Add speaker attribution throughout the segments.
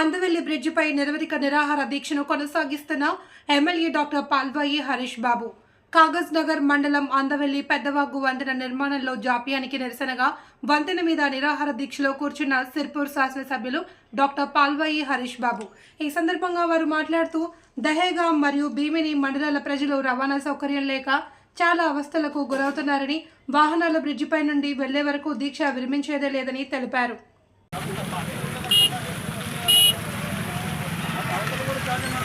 Speaker 1: అందవెల్లి బ్రిడ్జిపై నిరవధిక నిరాహార దీక్షను కొనసాగిస్తున్న ఎమ్మెల్యే డాక్టర్ పాల్వాయి హరీష్ బాబు. కాగజ్ నగర్ మండలం అందవెల్లి పెద్దవాగు వంతెన నిర్మాణంలో జాప్యానికి నిరసనగా వంతెన మీద నిరాహార దీక్షలో కూర్చున్న సిర్పూర్ శాసనసభ్యులు డాక్టర్ పాల్వాయి హరీష్ బాబు. ఈ సందర్భంగా వారు మాట్లాడుతూ దహేగా మరియు భీమిని మండలాల ప్రజలు రవాణా సౌకర్యం లేక చాలా అవస్థలకు గురవుతున్నారని వాహనాల బ్రిడ్జిపై నుండి వెళ్ళే వరకు దీక్ష విరమించేదే లేదని తెలిపారు.
Speaker 2: Gracias.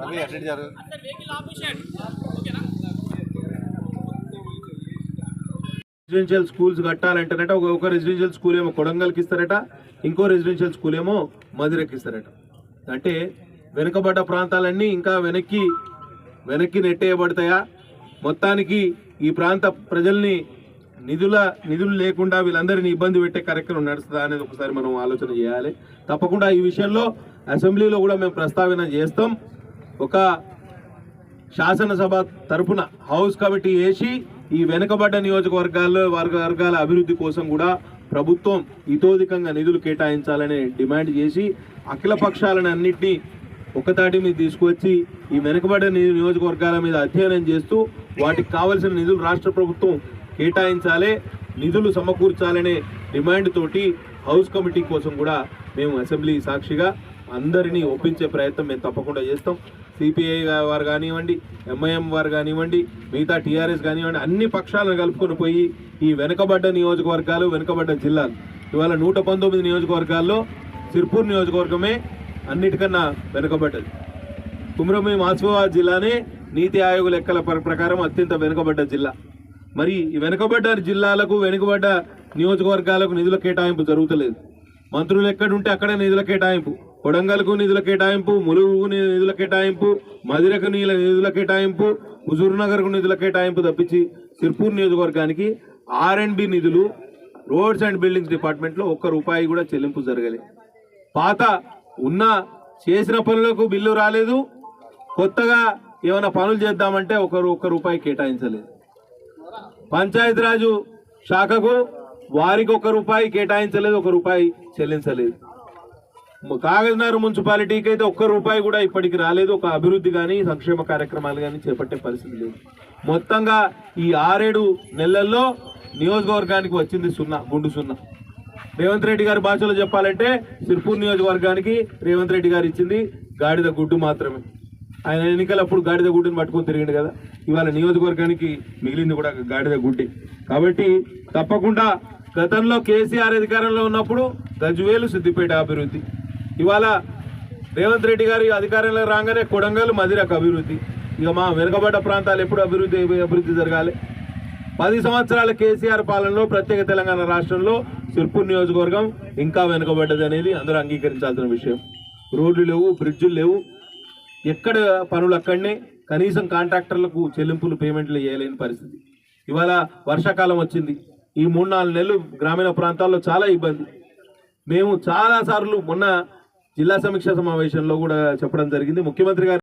Speaker 2: రవి రెసిడెన్షియల్ స్కూల్స్ కట్టాలంటేనట ఒక ఒక రెసిడెన్షియల్ స్కూల్ ఏమో కొడంగల్కి ఇస్తారట ఇంకో రెసిడెన్షియల్ స్కూల్ ఏమో మధురకి ఇస్తారట. అంటే వెనుకబడ్డ ప్రాంతాలన్నీ ఇంకా వెనక్కి వెనక్కి నెట్టేయబడతాయా? మొత్తానికి ఈ ప్రాంత ప్రజల్ని నిధుల నిధులు లేకుండా వీళ్ళందరినీ ఇబ్బంది పెట్టే కార్యక్రమం నడుస్తుందా అనేది ఒకసారి మనం ఆలోచన చేయాలి. తప్పకుండా ఈ విషయంలో అసెంబ్లీలో కూడా మేము ప్రస్తావన చేస్తాం. ఒక శాసనసభ తరపున హౌస్ కమిటీ వేసి ఈ వెనుకబడ్డ నియోజకవర్గాల్లో వర్గ వర్గాల అభివృద్ధి కోసం కూడా ప్రభుత్వం ఇతోధికంగా నిధులు కేటాయించాలని డిమాండ్ చేసి అఖిల పక్షాలను అన్నింటినీ ఒకతాటి మీద తీసుకువచ్చి ఈ వెనుకబడ్డ నియోజకవర్గాల మీద అధ్యయనం చేస్తూ వాటికి కావలసిన నిధులు రాష్ట్ర ప్రభుత్వం కేటాయించాలి నిధులు సమకూర్చాలనే డిమాండ్ తోటి హౌస్ కమిటీ కోసం కూడా మేము అసెంబ్లీ సాక్షిగా అందరినీ ఒప్పించే ప్రయత్నం మేము తప్పకుండా చేస్తాం. సిపిఐ వారు కానివ్వండి ఎంఐఎం వారు కానివ్వండి మిగతా టీఆర్ఎస్ కానివ్వండి అన్ని పక్షాలను కలుపుకొని పోయి ఈ వెనుకబడ్డ నియోజకవర్గాలు వెనుకబడ్డ జిల్లాలు. ఇవాళ నూట పంతొమ్మిది నియోజకవర్గాల్లో సిర్పూర్ నియోజకవర్గమే అన్నిటికన్నా వెనుకబడ్డది. కుమ్రభూమి ఆసిఫాబాద్ జిల్లానే నీతి ఆయోగ లెక్కల ప్ర- ప్రకారం అత్యంత వెనుకబడ్డ జిల్లా. మరి ఈ వెనుకబడ్డ జిల్లాలకు వెనుకబడ్డ నియోజకవర్గాలకు నిధుల కేటాయింపు జరుగుతలేదు. మంత్రులు ఎక్కడుంటే అక్కడే నిధుల కేటాయింపు. కొడంగల్కు నిధుల కేటాయింపు ములుగుకు నిధుల కేటాయింపు మదిరకు నీళ్ళ నిధుల కేటాయింపు హుజూర్నగర్కు నిధుల కేటాయింపు తప్పించి సిర్పూర్ నియోజకవర్గానికి ఆర్ అండ్ బి నిధులు రోడ్స్ అండ్ బిల్డింగ్స్ డిపార్ట్మెంట్లో ఒక్క రూపాయి కూడా చెల్లింపు జరగలేదు పాత ఉన్న చేసిన పనులకు బిల్లు రాలేదు. కొత్తగా ఏమైనా పనులు చేద్దామంటే ఒక ఒక్క రూపాయి కేటాయించలేదు. పంచాయతీరాజు శాఖకు వారికి ఒక రూపాయి కేటాయించలేదు ఒక రూపాయి చెల్లించలేదు. కాగజ్నగర్ మున్సిపాలిటీకి అయితే ఒక్క రూపాయి కూడా ఇప్పటికి రాలేదు. ఒక అభివృద్ధి కానీ సంక్షేమ కార్యక్రమాలు కానీ చేపట్టే పరిస్థితి లేదు. మొత్తంగా ఈ ఆరేడు నెలల్లో నియోజకవర్గానికి వచ్చింది సున్నా గుండు సున్నా. రేవంత్ రెడ్డి గారి భాషలో చెప్పాలంటే సిర్పూర్ నియోజకవర్గానికి రేవంత్ రెడ్డి గారు ఇచ్చింది గాడిద గుడ్డు మాత్రమే. ఆయన ఎన్నికలప్పుడు గాడిద గుడ్డుని పట్టుకొని తిరిగిండు కదా. ఇవాళ నియోజకవర్గానికి మిగిలింది కూడా గాడిద గుడ్డి. కాబట్టి తప్పకుండా గతంలో కేసీఆర్ అధికారంలో ఉన్నప్పుడు గజ్వేలు సిద్దిపేట అభివృద్ధి. ఇవాళ రేవంత్ రెడ్డి గారు అధికారంలో రాగానే కొడంగల్ మదిరకు అభివృద్ధి. ఇక మా వెనుకబడ్డ ప్రాంతాలు ఎప్పుడు అభివృద్ధి అభివృద్ధి జరగాలి. పది సంవత్సరాల కేసీఆర్ పాలనలో ప్రత్యేక తెలంగాణ రాష్ట్రంలో సిర్పూర్ నియోజకవర్గం ఇంకా వెనుకబడ్డది అనేది అందరూ అంగీకరించాల్సిన విషయం. రోడ్లు లేవు బ్రిడ్జులు లేవు. ఎక్కడ పనులు అక్కడనే. కనీసం కాంట్రాక్టర్లకు చెల్లింపులు పేమెంట్లు చేయలేని పరిస్థితి. ఇవాళ వర్షాకాలం వచ్చింది. ఈ మూడు నాలుగు నెలలు గ్రామీణ ప్రాంతాల్లో చాలా ఇబ్బంది. మేము చాలా సార్లు మొన్న జిల్లా సమీక్ష సమావేశంలో కూడా చెప్పడం జరిగింది. ముఖ్యమంత్రి గారు